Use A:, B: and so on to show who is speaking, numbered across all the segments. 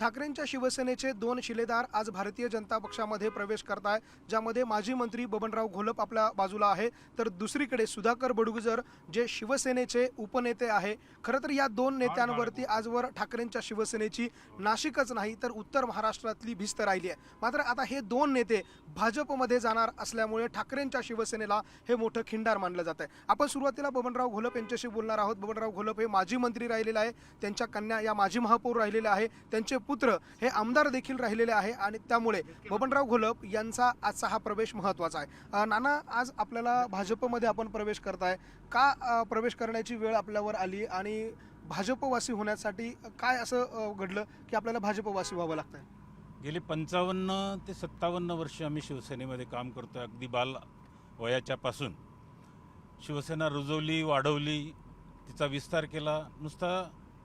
A: ठाकरेंच्या शिवसेनेचे दोन शिलेदार आज भारतीय जनता पक्षामध्ये प्रवेश करत आहे ज्यामध्ये माजी मंत्री बबनराव घोलप आपल्या बाजूला आहे. तर दुसरीकडे सुधाकर बडगुजर जे शिवसेनेचे उपनेते आहे खरं तर या दोन नेत्यांवरती आजवर ठाकरेंच्या शिवसेनेची नाशिकच नाही तर उत्तर महाराष्ट्रातली भिस्त राहिली आहे. मात्र आता हे दोन नेते भाजपमध्ये जाणार असल्यामुळे ठाकरेंच्या शिवसेनेला हे मोठं खिंडार मानलं जात आहे आपण सुरुवातीला बबनराव घोलप यांच्याशी बोलणार आहोत. बबनराव घोलप हे माजी मंत्री राहिलेले आहे त्यांच्या कन्या या माजी महापौर राहिलेल्या आहे त्यांचे पुत्र हे आमदार देखील राहिलेले आहे आणि त्यामुळे बबनराव घोलप यांचा आजचा हा प्रवेश महत्त्वाचा आहे. नाना आज आपल्याला भाजपमध्ये आपण प्रवेश करताय. का प्रवेश करण्याची वेळ आपल्यावर आली आणि भाजपवासी होण्यासाठी काय असं घडलं की आपल्याला भाजपवासी व्हावं लागतं
B: गेली पंचावन्न ते सत्तावन्न वर्ष आम्ही शिवसेनेमध्ये काम करतो अगदी बाल वयाच्यापासून. शिवसेना रुजवली वाढवली तिचा विस्तार केला. नुसता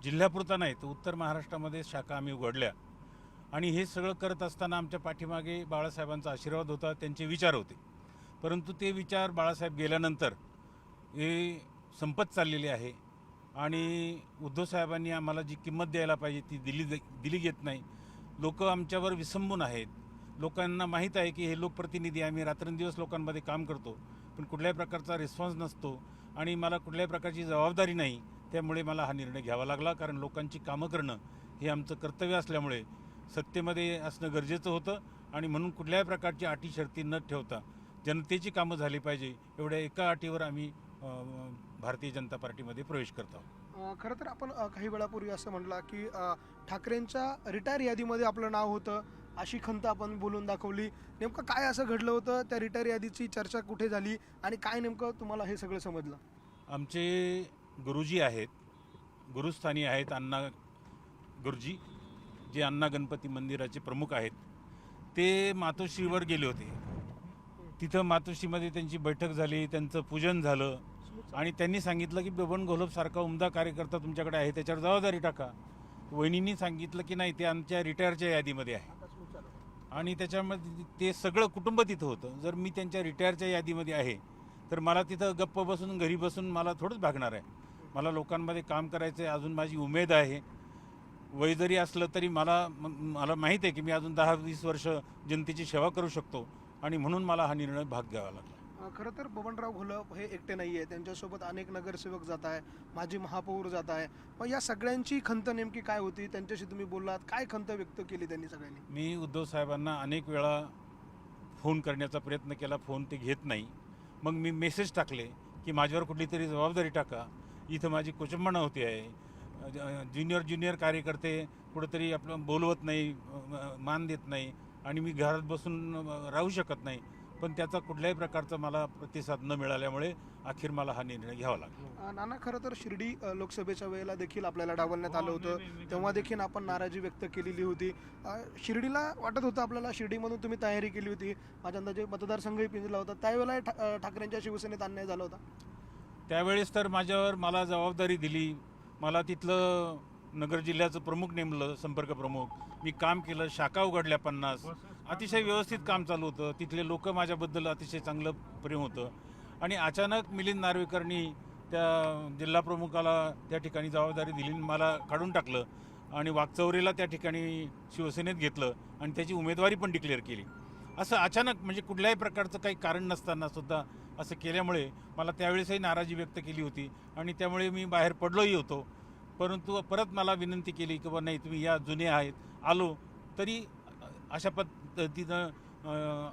B: जिल्ह्यापुरता नाही तर उत्तर महाराष्ट्रामध्ये शाखा आम्ही उघडल्या. आणि हे सगळं करत असताना आमच्या पाठीमागे बाळासाहेबांचा आशीर्वाद होता त्यांचे विचार होते. परंतु ते विचार बाळासाहेब गेल्यानंतर हे संपत चाललेले आहे. आणि उद्धवसाहेबांनी आम्हाला जी किंमत द्यायला पाहिजे ती दिली दिली घेत नाही. लोक आमच्यावर विसंबून आहेत. लोकांना माहीत आहे की हे लोकप्रतिनिधी आम्ही रात्रंदिवस लोकांमध्ये काम करतो पण कुठल्याही प्रकारचा रिस्पॉन्स नसतो. आणि मला कुठल्याही प्रकारची जबाबदारी नाही. त्यामुळे मला हा निर्णय घ्यावा लागला. कारण लोकांची कामं करणं हे आमचं कर्तव्य असल्यामुळे सत्तेमध्ये असणं गरजेचं होतं. आणि म्हणून कुठल्याही प्रकारची अटी शर्ती न ठेवता जनतेची कामं झाली पाहिजे एवढ्या एका अटीवर आम्ही भारतीय जनता पार्टीमध्ये प्रवेश करतो
A: खरं तर आपण काही वेळापूर्वी असं म्हटलं की ठाकरेंच्या रिटायर यादीमध्ये आपलं नाव होतं. अशी खंत आपण बोलून दाखवली. नेमकं काय असं घडलं होतं? त्या रिटायर यादीची चर्चा कुठे झाली? आणि काय नेमकं तुम्हाला हे सगळं समजलं?
B: आमचे गुरुजी आहेत गुरुस्थानी आहेत अण्णा गुरुजी जे अण्णा गणपती मंदिराचे प्रमुख आहेत. ते मातोश्रीवर गेले होते. तिथं मातोश्रीमध्ये त्यांची बैठक झाली त्यांचं पूजन झालं आणि त्यांनी सांगितलं की बबन घोलपसारखा उमदा कार्यकर्ता तुमच्याकडे आहे त्याच्यावर जबाबदारी टाका. वहिनींनी सांगितलं की नाही ते आमच्या रिटायरच्या यादीमध्ये आहे. आणि त्याच्यामध्ये ते सगळं कुटुंब तिथं होतं. जर मी त्यांच्या रिटायरच्या यादीमध्ये आहे तर मला तिथं गप्प बसून घरी बसून मला थोडंच भागणार आहे. मला लोकांमध्ये काम करायचं आहे अजून माझी उमेद आहे. वय जरी असलं तरी मला मला माहीत आहे की मी अजून दहा वीस वर्ष जनतेची सेवा करू शकतो आणि म्हणून मला हा निर्णय भाग घ्यावा लागला.
A: खरं तर बबनराव घोलप हे एकटे नाही आहे त्यांच्यासोबत अनेक नगरसेवक जात आहे माजी महापौर जात आहे मग या सगळ्यांची खंत नेमकी काय होती? त्यांच्याशी तुम्ही बोललात. काय खंत व्यक्त केली त्यांनी सगळ्यांनी?
B: मी उद्धव साहेबांना अनेक वेळा फोन करण्याचा प्रयत्न केला. फोन ते घेत नाही. मग मी मेसेज टाकले की माझ्यावर कुठली तरी जबाबदारी टाका. इथं माझी कुचंबणा होती आहे. ज्युनियर ज्युनियर कार्यकर्ते कुठंतरी आपलं बोलवत नाही मान देत नाही आणि मी घरात बसून राहू शकत नाही. पण त्याचा कुठल्याही प्रकारचा मला प्रतिसाद न मिळाल्यामुळे अखेर मला हा निर्णय घ्यावा लागला.
A: नाना खरं तर शिर्डी लोकसभेच्या वेळेला देखील आपल्याला डावलण्यात आलं होतं. तेव्हा देखील आपण नाराजी व्यक्त केलेली होती. शिर्डीला वाटत होतं आपल्याला शिर्डीमधून तुम्ही तयारी केली होती. माझ्या अंदाजे मतदारसंघही पिंजला होता. त्यावेळेला ठाकरेंच्या शिवसेनेत अन्याय झाला होता.
B: त्यावेळेस तर माझ्यावर मला जबाबदारी दिली. मला तिथलं नगर जिल्ह्याचं प्रमुख नेमलं संपर्क प्रमुख. मी काम केलं शाखा उघडल्या पन्नास. अतिशय व्यवस्थित काम चालू होतं. तिथले लोक माझ्याबद्दल अतिशय चांगलं प्रेम होतं. आणि अचानक मिलिंद नार्वेकरनी त्या जिल्हा प्रमुखाला त्या ठिकाणी जबाबदारी दिली आणि मला काढून टाकलं आणि वाकचौरेला त्या ठिकाणी शिवसेनेत घेतलं आणि त्याची उमेदवारी पण डिक्लेअर केली. असं अचानक म्हणजे कुठल्याही प्रकारचं काही कारण नसताना सुद्धा असं केल्यामुळे मला त्यावेळेसही नाराजी व्यक्त केली होती आणि त्यामुळे मी बाहेर पडलोही होतो. परंतु परत मला विनंती केली की बा नाही तुम्ही या जुने आहेत आलो. तरी अशा पद्धतीनं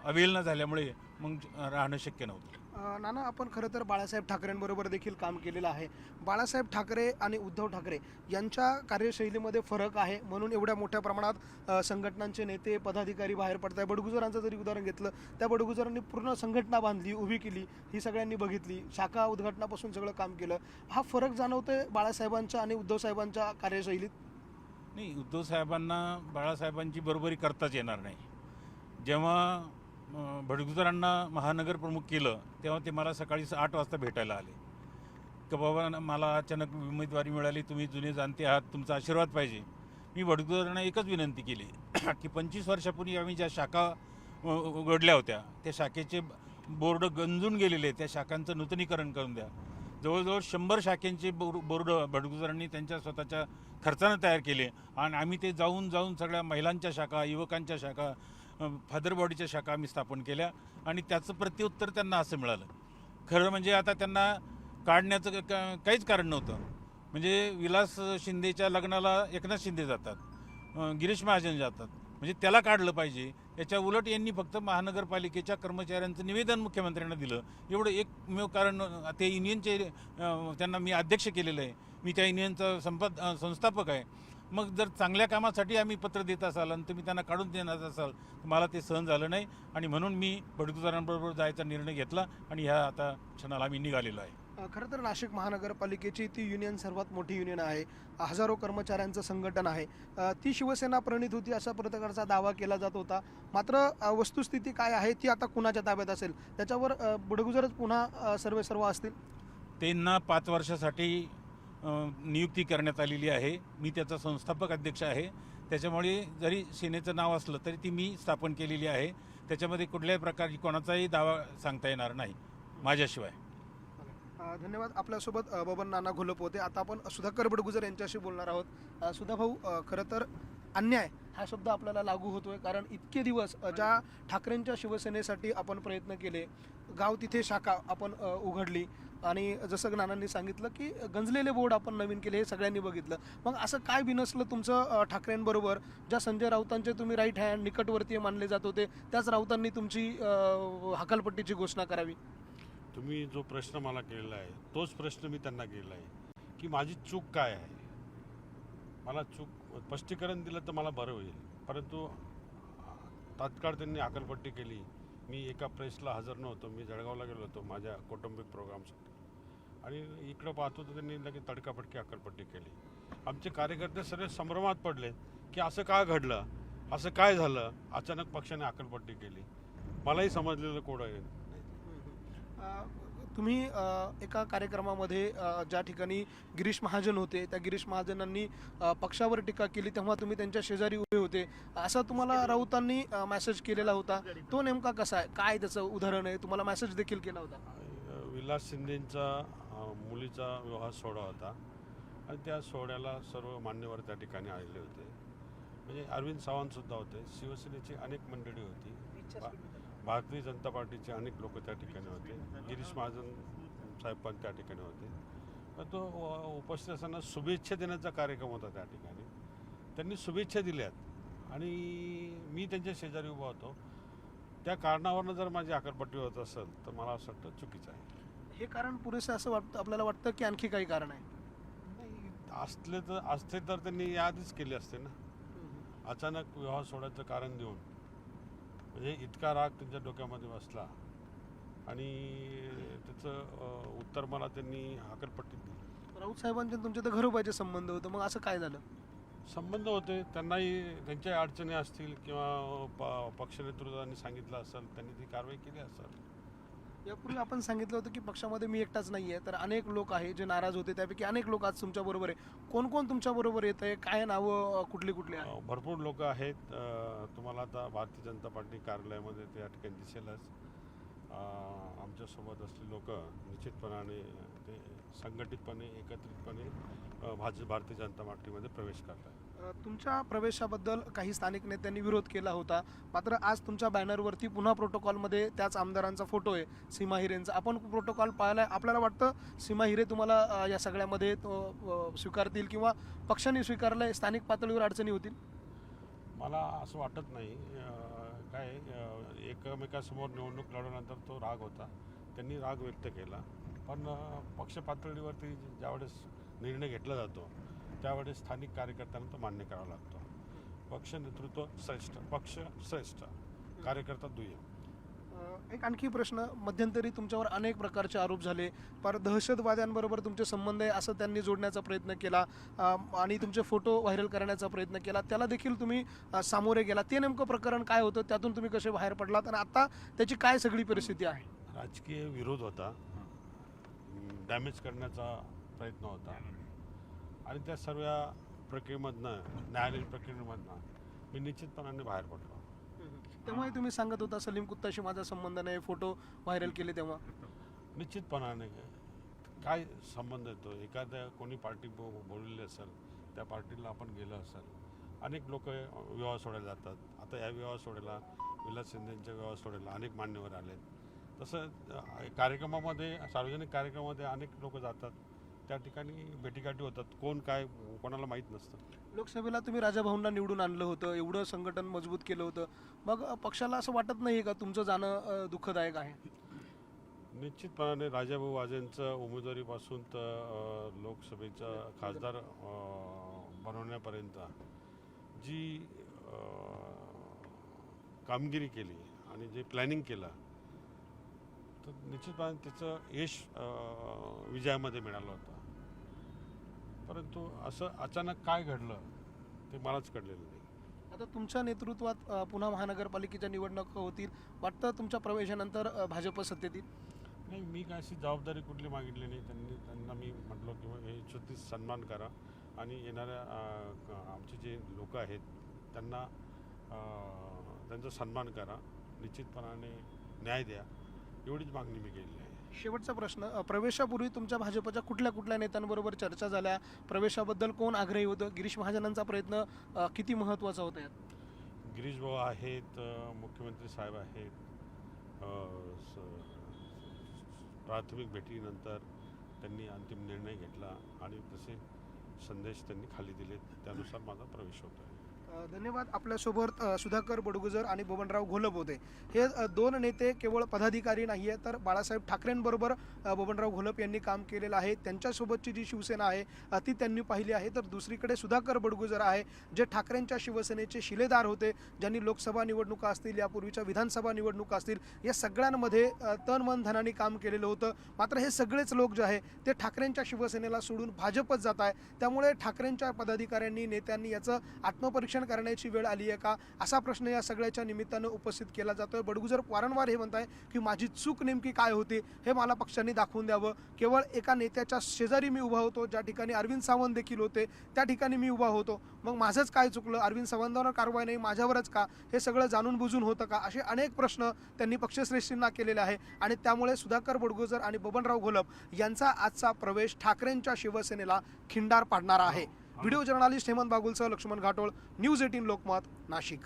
B: अवेलना झाल्यामुळे मग राहणं शक्य नव्हतं.
A: नाना आपण खरं तर बाळासाहेब ठाकरेंबरोबर देखील काम केलेलं आहे. बाळासाहेब ठाकरे आणि उद्धव ठाकरे यांच्या कार्यशैलीमध्ये फरक आहे. म्हणून एवढ्या मोठ्या प्रमाणात संघटनांचे नेते पदाधिकारी बाहेर पडत आहे बडगुजरांचं जरी उदाहरण घेतलं त्या बडगुजरांनी पूर्ण संघटना बांधली उभी केली ही सगळ्यांनी बघितली. शाखा उद्घाटनापासून सगळं काम केलं. हा फरक जाणवतोय बाळासाहेबांच्या आणि उद्धव साहेबांच्या कार्यशैलीत?
B: नाही उद्धव साहेबांना बाळासाहेबांची बरोबरी करताच येणार नाही. जेव्हा भडगुजरांना महानगर प्रमुख केलं तेव्हा ते मला सकाळी आठ वाजता भेटायला आले. का बाबा मला अचानक उमेदवारी मिळाली तुम्ही जुने जाणते आहात तुमचा आशीर्वाद पाहिजे. मी भडगुजरांना एकच विनंती केली की पंचवीस वर्षापूर्वी आम्ही ज्या शाखा उघडल्या होत्या त्या शाखेचे बोर्ड गंजून गेलेले त्या शाखांचं नूतनीकरण करून द्या. जवळजवळ शंभर शाखेंचे बोर बोर्ड भडगुजरांनी त्यांच्या स्वतःच्या खर्चानं तयार केले आणि आम्ही ते जाऊन जाऊन सगळ्या महिलांच्या शाखा युवकांच्या शाखा फादर बॉडीच्या शाखा आम्ही स्थापन केल्या आणि त्याचं प्रत्युत्तर त्यांना असं मिळालं. खरं म्हणजे आता त्यांना काढण्याचं काहीच कारण नव्हतं. म्हणजे विलास शिंदेच्या लग्नाला एकनाथ शिंदे जातात गिरीश महाजन जातात. म्हणजे त्याला काढलं पाहिजे. याच्या उलट यांनी फक्त महानगरपालिकेच्या कर्मचाऱ्यांचं निवेदन मुख्यमंत्र्यांना दिलं. एवढं एकमेव कारण ते युनियनचे त्यांना मी अध्यक्ष केलेलं आहे. मी त्या युनियनचा संपाद संस्थापक आहे. मग जर चांगल्या कामासाठी आम्ही पत्र देत असाल आणि तुम्ही त्यांना काढून देणार असाल तर मला ते सहन झालं नाही. आणि म्हणून मी बडगुजारांबरोबर जायचा निर्णय घेतला आणि ह्या आता क्षणाला आम्ही निघालेलो आहे.
A: खरं तर नाशिक महानगरपालिकेची ती युनियन सर्वात मोठी युनियन आहे. हजारो कर्मचाऱ्यांचं संघटन आहे. ती शिवसेना प्रणित होती अशा प्रकारचा दावा केला जात होता. मात्र वस्तुस्थिती काय आहे ती आता कुणाच्या ताब्यात असेल? त्याच्यावर बुडगुजरच पुन्हा सर्वे सर्व असतील?
B: त्यांना पाच वर्षासाठी नियुक्ती करण्यात आलेली आहे. मी त्याचा संस्थापक अध्यक्ष आहे. त्याच्यामुळे जरी सेनेचं नाव असलं तरी ती मी स्थापन केलेली आहे. त्याच्यामध्ये कुठल्याही प्रकारची कोणाचाही दावा सांगता येणार नाही माझ्याशिवाय.
A: धन्यवाद. आपल्यासोबत बबन नाना घोलप होते. आता आपण सुधाकर बडगुजर यांच्याशी बोलणार आहोत. सुधा भाऊ खरं तर अन्याय हा शब्द आपल्याला लागू होतोय कारण इतके दिवस ज्या ठाकरेंच्या शिवसेनेसाठी आपण प्रयत्न केले गाव तिथे शाखा आपण उघडली. आणि जसं नानांनी सांगितलं की गंजलेले बोर्ड आपण नवीन केले हे सगळ्यांनी बघितलं. मग असं काय बिनसलं तुमचं ठाकरेंबरोबर ज्या संजय राऊतांचे तुम्ही राईट हँड निकटवर्तीय मानले जात होते त्याच राऊतांनी तुमची हकालपट्टीची घोषणा करावी?
C: तुम्ही जो प्रश्न मला केलेला आहे तोच प्रश्न मी त्यांना केलेला आहे की माझी चूक काय आहे? मला चूक स्पष्टीकरण दिलं तर मला बरं होईल. परंतु तात्काळ त्यांनी अकलपट्टी केली. मी एका प्रेसला हजर नव्हतो मी जळगावला गेलो होतो माझ्या कौटुंबिक प्रोग्रामसाठी आणि इकडं पाहतो तर त्यांनी लगेच तडकाफडकी अकलपट्टी केली. आमचे कार्यकर्ते सगळे संभ्रमात पडले की असं का घडलं? असं काय झालं? अचानक पक्षाने अकलपट्टी केली. मलाही समजलेलं कोड आहे.
A: तुम्ही एका कार्यक्रमामध्ये ज्या ठिकाणी गिरीश महाजन होते त्या गिरीश महाजनांनी पक्षावर टीका केली तेव्हा तुम्ही त्यांच्या शेजारी उभे होते. असा तुम्हाला राऊतांनी मेसेज केलेला होता. तो नेमका कसा आहे? काय त्याचं उदाहरण आहे? तुम्हाला मेसेज देखील केला होता.
C: विलास शिंदेंचा मुलीचा विवाह सोहळा होता. आणि त्या सोहळ्याला सर्व मान्यवर त्या ठिकाणी आलेले होते. म्हणजे अरविंद सावंत सुद्धा होते. शिवसेनेची अनेक मंडळी होती. भा- भारतीय जनता पार्टीचे अनेक लोक त्या ठिकाणी होते. गिरीश महाजन साहेब पण त्या ठिकाणी होते. तर तो उपस्थित असताना शुभेच्छा देण्याचा कार्यक्रम होता त्या ठिकाणी. त्यांनी शुभेच्छा दिल्यात. आणि मी त्यांच्या शेजारी उभा होतो. त्या कारणावरनं जर माझी आकरपट्टी होत असेल तर मला असं वाटतं चुकीचं आहे.
A: हे कारण पुरेसं असं वाटतं आपल्याला वाटतं की आणखी काही कारण आहे?
C: नाही, असले तर असते तर त्यांनी याआधीच केले असते ना. अचानक विवाह सोहळ्याचं कारण देऊन. म्हणजे इतका राग त्यांच्या डोक्यामध्ये बसला. आणि त्याचं उत्तर मला त्यांनी हाकलपट्टीत दिलं.
A: राऊत साहेबांचे तुमचे तर घरोबाचे संबंध होतं. मग असं काय झालं?
C: संबंध होते. त्यांनाही त्यांच्या अडचणी असतील किंवा प पक्ष नेतृत्वाने सांगितलं असेल त्यांनी ती कारवाई केली असेल.
A: यापूर्वी आपण सांगितलं होतं की पक्षामध्ये मी एकटाच नाही आहे तर अनेक लोक आहे जे नाराज होते. त्यापैकी अनेक लोक आज तुमच्या बरोबर आहे. कोण कोण तुमच्या बरोबर येत आहे? काय नावं कुठली कुठली आहे
C: भरपूर लोक आहेत. तुम्हाला आता भारतीय जनता पार्टी कार्यालयामध्ये त्या ठिकाणी दिसेलच. आमच्यासोबत असलेली लोक निश्चितपणाने ते संघटितपणे एकत्रितपणे भाजप भाज भारतीय जनता पार्टीमध्ये प्रवेश करतात
A: तुमच्या प्रवेशाबद्दल काही स्थानिक नेत्यांनी विरोध केला होता. मात्र आज तुमच्या बॅनरवरती पुन्हा प्रोटोकॉलमध्ये त्याच आमदारांचा फोटो आहे सीमा हिरेंचा. आपण प्रोटोकॉल पाहायला आपल्याला वाटतं सीमा हिरे तुम्हाला या सगळ्यामध्ये तो, स्वीकारतील किंवा पक्षाने स्वीकारलं स्थानिक पातळीवर अडचणी होतील?
C: मला असं वाटत नाही. काय एकमेकासमोर निवडणूक लढवल्यानंतर तो राग होता. त्यांनी राग व्यक्त केला. पण पक्ष पातळीवरती ज्यावेळेस निर्णय घेतला जातो त्यावेळेस स्थानिक कार्यकर्त्यांना तो मान्य करावा लागतो. पक्ष नेतृत्व श्रेष्ठ पक्ष श्रेष्ठ कार्यकर्ता दुय्यम.
A: एक आणखी प्रश्न. मध्यंतरी तुमच्यावर अनेक प्रकारचे आरोप झाले. पर दहशतवाद्यांबरोबर तुमचे संबंध आहे असं त्यांनी जोडण्याचा प्रयत्न केला. आणि तुमचे फोटो व्हायरल करण्याचा प्रयत्न केला. त्याला देखील तुम्ही सामोरे गेला. ते नेमकं प्रकरण काय होतं? त्यातून तुम्ही कसे बाहेर पडलात? आणि आता त्याची काय सगळी परिस्थिती आहे?
C: राजकीय विरोध होता. डॅमेज करण्याचा प्रयत्न होता. आणि त्या सर्व प्रक्रियेमधनं न्यायालयीन प्रक्रियेमधनं मी निश्चितपणाने बाहेर पडलो.
A: तेव्हाही तुम्ही सांगत होता सलीम कुत्ताशी माझा संबंध नाही फोटो व्हायरल केले तेव्हा.
C: निश्चितपणाने काय संबंध येतो एखाद्या कोणी पार्टी बो बोललेली असेल त्या पार्टीला आपण गेलं असेल अनेक लोक विवाह सोडायला जातात. आता या विवाह सोडायला विलास शिंदेंच्या विवाह सोडायला अनेक मान्यवर आले तसं कार्यक्रमामध्ये सार्वजनिक कार्यक्रमामध्ये अनेक लोक जातात. त्या ठिकाणी भेटीगाठी होतात. कोण काय कोणाला माहीत नसतं.
A: लोकसभेला तुम्ही राजाभाऊंना निवडून आणलं होतं एवढं संघटन मजबूत केलं होतं. मग पक्षाला असं वाटत नाही का तुमचं जाणं दुःखदायक आहे?
C: निश्चितपणाने राजाभाऊ वाजेंचं उमेदवारीपासून तर लोकसभेचा खासदार बनवण्यापर्यंत जी कामगिरी केली आणि जे प्लॅनिंग केलं तर निश्चितपणे त्याचं यश विजयामध्ये मिळालं होतं. परंतु असं अचानक काय घडलं ते मलाच कळलेलं नाही.
A: आता तुमच्या नेतृत्वात अ, पुन्हा महानगरपालिकेच्या निवडणुका होतील. वाटतं तुमच्या प्रवेशानंतर अ, भाजप सत्तेत येईल?
C: नाही मी काय अशी जबाबदारी कुठली मागितली नाही. त्यांनी त्यांना मी म्हटलो की हे शुद्धी सन्मान करा. आणि येणाऱ्या अं, क- आमचे जे लोक आहेत त्यांना अं, त्यांचा सन्मान करा. निश्चितपणाने न्याय द्या. एवढीच मागणी मी केलेली आहे.
A: शेवटचा प्रश्न अ, प्रवेशापूर्वी तुमच्या भाजपच्या कुठल्या कुठल्या नेत्यांबरोबर चर्चा झाल्या? प्रवेशाबद्दल कोण आग्रही होतं? गिरीश महाजनांचा प्रयत्न अ, किती महत्त्वाचा होता यात?
C: गिरीश भाऊ आहेत मुख्यमंत्री साहेब आहेत स- प्राथमिक भेटीनंतर त्यांनी अंतिम निर्णय घेतला आणि तसे संदेश त्यांनी खाली दिले त्यानुसार माझा प्रवेश होतो आहे
A: धन्यवाद. आपल्यासोबत सुधाकर बडगुजर आणि बबनराव घोलप होते. हे दोन नेते केवळ पदाधिकारी नाही आहे तर बाळासाहेब ठाकरेंबरोबर बबनराव घोलप यांनी काम केलेलं आहे. त्यांच्यासोबतची जी शिवसेना आहे ती त्यांनी पाहिली आहे. तर दुसरीकडे सुधाकर बडगुजर आहे जे ठाकरेंच्या शिवसेनेचे शिलेदार होते ज्यांनी लोकसभा निवडणुका असतील यापूर्वीच्या विधानसभा निवडणुका असतील या सगळ्यांमध्ये तन मन धनाने काम केलेलं होतं. मात्र हे सगळेच लोक जे आहे ते ठाकरेंच्या शिवसेनेला सोडून भाजपच जात आहे. त्यामुळे ठाकरेंच्या पदाधिकाऱ्यांनी नेत्यांनी याचं आत्मपरीक्षण करण्याची वेळ आली आहे का? असा प्रश्न या सगळ्याच्या निमित्तानं उपस्थित केला जातोय. बडगुजर वारंवार हे म्हणत आहे की माझी चूक नेमकी काय होती हे मला पक्षांनी दाखवून द्यावं. केवळ एका नेत्याच्या शेजारी मी उभा होतो. ज्या ठिकाणी अरविंद सावंत देखील होते त्या ठिकाणी मी उभा होतो. मग माझंच काय चुकलं? अरविंद सावंतांवर कारवाई नाही माझ्यावरच का? हे सगळं जाणून बुजून होतं का? असे अनेक प्रश्न त्यांनी पक्षश्रेष्ठींना केलेले आहे. आणि त्यामुळे सुधाकर बडगुजर आणि बबनराव घोलप यांचा आजचा प्रवेश ठाकरेंच्या शिवसेनेला खिंडार पाडणारा आहे. व्हिडिओ जर्नालिस्ट हेमंत बागुलसह लक्ष्मण घाटोळ न्यूज एटीन लोकमत नाशिक.